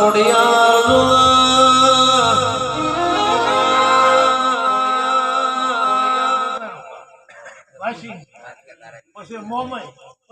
Modiya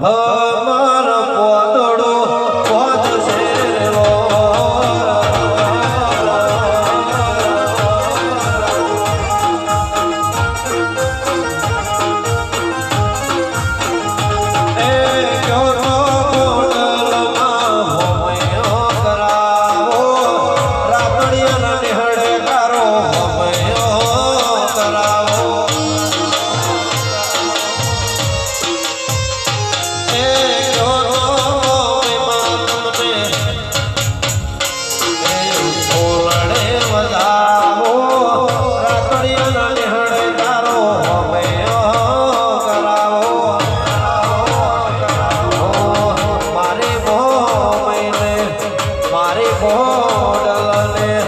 oh મારી મોડલને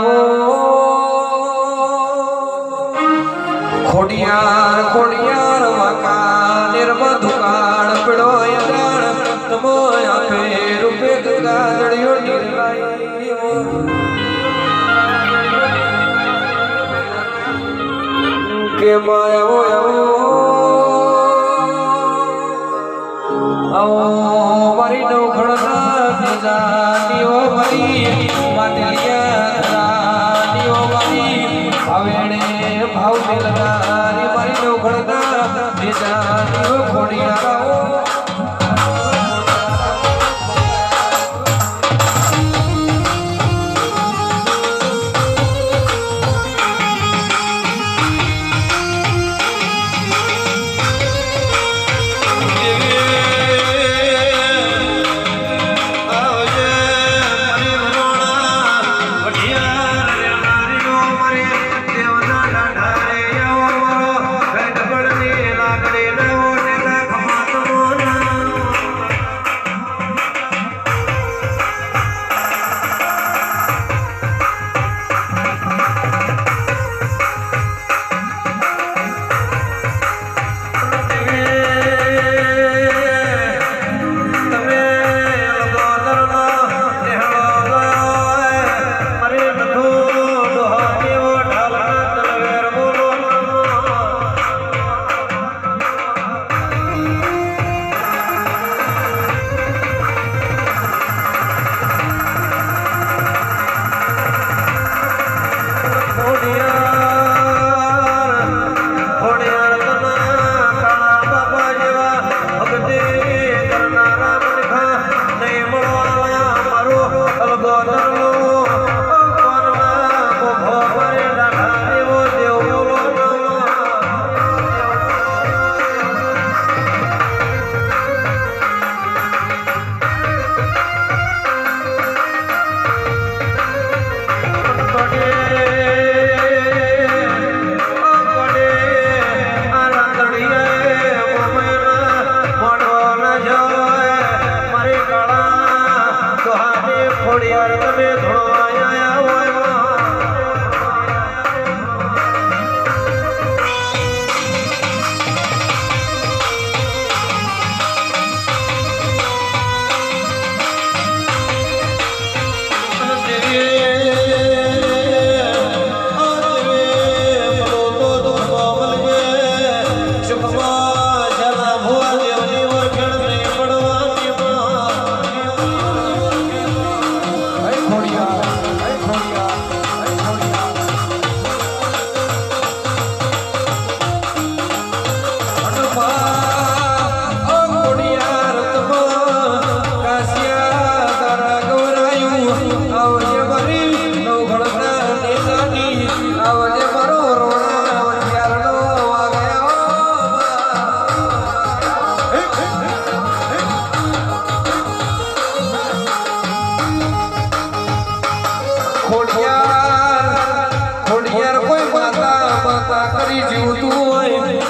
કે માયા આવો. મારી નવખડ ના જાતી હોય મારી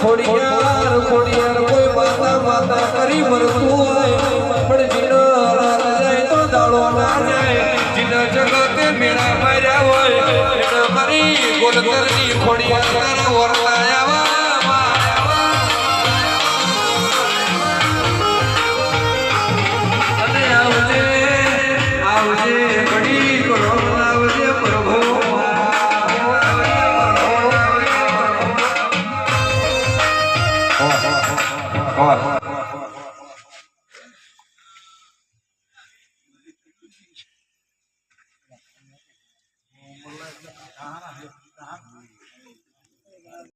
ખોડિયાર ખોડિયાર કોઈ માતા માતા કરી મરતું